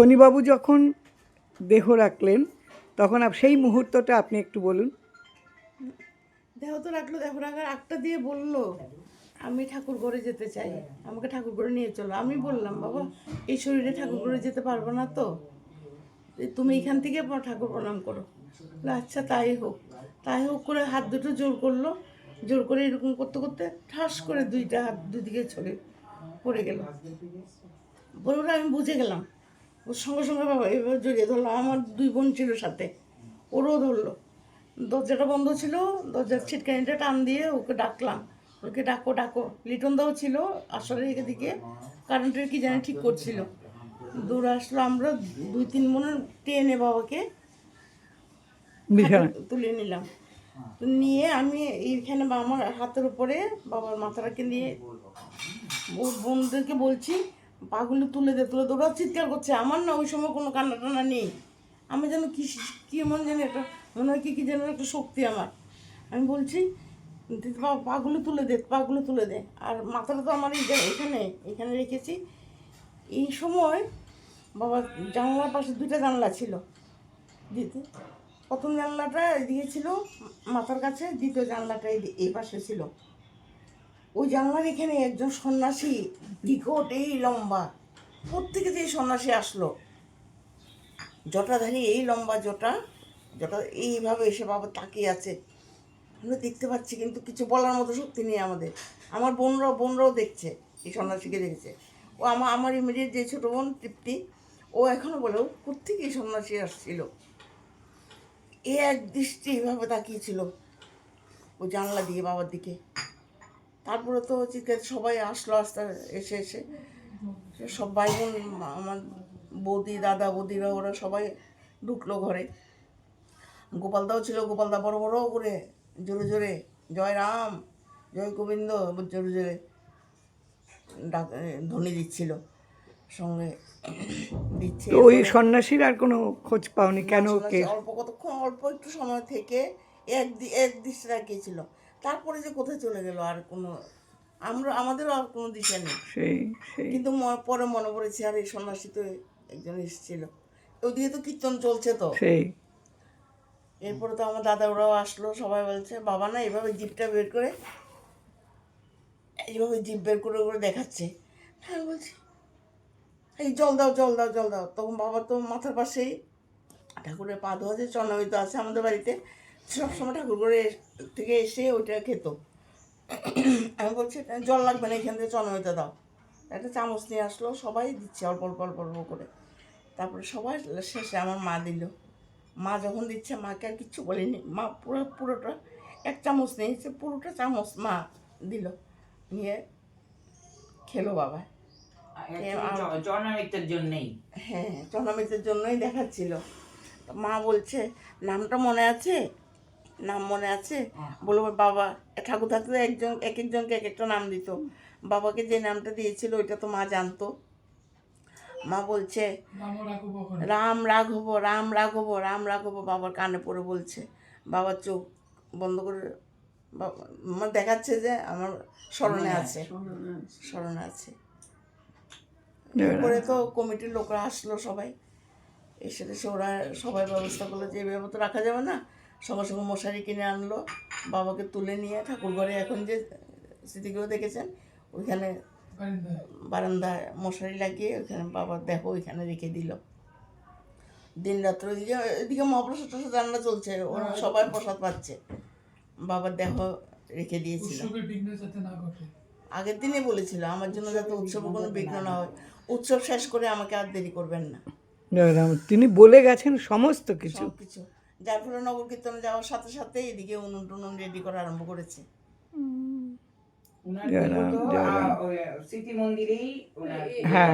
খনিবাবু যখন দেহ রাখলেন, তখন সেই মুহূর্তটা আপনি একটু বলুন। দেহ তো রাখল, দেহ রাখার একটা দিয়ে বলল, আমি ঠাকুর ঘরে যেতে চাই। আমাকে ঠাকুর ঘরে নিয়ে চলো। আমি বললাম, বাবা, এই শরীরে ঠাকুর ঘরে যেতে পারব না তো। তুমি এখান থেকে ঠাকুর প্রণাম করো। আচ্ছা তাই হোক। তাই হোক করে হাত দুটো জোর করল। জোর করে এরকম করতে করতে ঠাস করে দুইটা হাত দুদিকে ছড়ে পড়ে গেল। ওটা আমি বুঝে গেলাম। ওর সঙ্গে সঙ্গে বাবা এবার জড়িয়ে ধরলো। আমার দুই বোন ছিল সাথে। ওরও ধরলো। দরজাটা বন্ধ ছিল দরজার ছিটকানিটা টান দিয়ে ওকে ডাকলাম। ওকে ডাকো ডাকো। লিটন দাও ছিল আসলে এদিকে। কারেন্টের কি জানি ঠিক করছিল। দৌড়ে আসলো আমরা দুই তিন বোনের টেনে বাবাকে তুলে নিলাম। তো নিয়ে আমি এইখানে বা আমার হাতের উপরে বাবার মাথাটাকে নিয়ে ও- বোনদেরকে বলছি পাগুলো তুলে দে, তুলে ওরা চিৎকার করছে। আমার না ওই সময় কোনো কান্না টান্না নেই। আমি যেন কি কি এমন জানি একটা, মনে হয় কি কী যেন একটা শক্তি আমার। আমি বলছি পাগুলো তুলে দে, পাগুলো তুলে দে। আর মাথাটা তো আমার এখানে এখানে রেখেছি। এই সময় বাবা জানলার পাশে দুইটা জানলা ছিল। দিতে, প্রথম জানলাটা এদিকে ছিল, মাথার কাছে, দ্বিতীয় জানলাটা এই পাশে ছিল। ওই জানলার এখানে একজন সন্ন্যাসী বিকট এই লম্বা প্রত্যেকে এই সন্ন্যাসী আসলো? জটাধারী এই লম্বা জটা জটা এইভাবে এসে বাবা তাকিয়ে আছে। আমরা দেখতে পাচ্ছি কিন্তু কিছু বলার মতো শক্তি নেই আমাদের। আমার বোনরাও বোনরাও দেখছে, এই সন্ন্যাসীকে দেখেছে। ও আমার আমার ইমিডিয়েট যে ছোটো বোন তৃপ্তি, ও এখনও বলে, ও কোথেকে এই সন্ন্যাসী আসছিল? এ এক দৃষ্টি এইভাবে তাকিয়েছিল। ও জানলা দিয়ে বাবার দিকে তারপরে তো চিৎকার সবাই আসলো আস্তে এসে এসে। সব ভাই বোন আমার বৌদি দাদা বৌদিরা ওরা সবাই ঢুকলো ঘরে। গোপালদাও ছিল গোপালদা বড় বড় করে জোরে জোরে জয় রাম জয় গোবিন্দ জোরে জোরে ডাক ধ্বনি দিচ্ছিল সঙ্গে দিচ্ছে। ওই সন্ন্যাসীর আর কোনো খোঁজ পাওনি? কেন কে? অল্প কতক্ষণ অল্প একটু সময় থেকে এক এক দৃষ্টি রাখিয়েছিল তারপরে যে কোথায় চলে গেল আর কোনো আমরা আমাদেরও আর কোনো দিশা নেই। সেই সেই। কিন্তু পরে মনে পড়েছে আর এই সন্ন্যাসী তো একজন এসেছিল। ওদিকে তো কীর্তন চলছে তো। সেই। এরপরে তো আমার দাদা ওরাও আসলো সবাই বলছে বাবা না এভাবে জিপটা বের করে এইভাবে জিপ বের করে করে দেখাচ্ছে। হ্যাঁ বলছি এই জল দাও জল দাও জল দাও। তখন বাবা তো মাথার পাশেই ঠাকুরের পা ধোয়া যে চন্নামিত আছে আমাদের বাড়িতে। সবসময় ঠাকুর করে থেকে এসে ওইটা খেত। আমি বলছি জল লাগবে না এখান থেকে চন্নামিতা দাও। একটা চামচ নিয়ে আসলো সবাই দিচ্ছে অল্প অল্প অল্প অল্প করে। তারপরে সবাই শেষে আমার মা দিল। মা যখন দিচ্ছে মাকে আর কিচ্ছু বলিনি। মা পুরো পুরোটা এক চামচ নিয়েছে পুরোটা চামচ মা দিল। নিয়ে খেলো বাবা। জন্মিতের জন্যই। হ্যাঁ চন্দ্রমিতের জন্যই দেখাচ্ছিল। মা বলছে নামটা মনে আছে? নাম মনে আছে? বলব বাবা ঠাকুর থাকলে একজন এক একজনকে এক একটা নাম দিত। বাবাকে যে নামটা দিয়েছিল ওইটা তো মা জানতো। মা বলছে রাম রাঘব রাম রাঘব রাম রাঘব বাবার কানে পড়ে বলছে। বাবার চোখ বন্ধ করে বাবা আমার দেখাচ্ছে যে আমার স্মরণে আছে। স্মরণে আছে। তো কমিটির লোকরা আসলো সবাই। এসে এসে ওরা সবাই ব্যবস্থা করল যে এভাবে তো রাখা যাবে না। সঙ্গে সঙ্গে মশারি কিনে আনলো বাবাকে তুলে নিয়ে ঠাকুর ঘরে এখন যে স্মৃতিগুলো দেখেছেন ওইখানে বারান্দায়। মশারি লাগিয়ে ওইখানে বাবার দেখো ওইখানে রেখে দিল। দিন রাত্র ওইদিকে এদিকে মহাপ্রসাদ টসাদ রান্না চলছে ওরা সবাই প্রসাদ পাচ্ছে। বাবার দেহ রেখে দিয়েছিল। উৎসবের বিঘ্ন যাতে না ঘটে। আগের দিনে বলেছিল আমার জন্য যাতে উৎসব কোনো বিঘ্ন না হয়। উৎসব শেষ করে আমাকে আর দেরি করবেন না। জয়রাম তিনি বলে গেছেন সমস্ত কিছু। কিছু যার ফলে নগর কীর্তনে যাওয়ার সাথে সাথে এদিকে উনুন টুনুন রেডি করা আরম্ভ করেছে। স্মৃতি মন্দিরেই হ্যাঁ।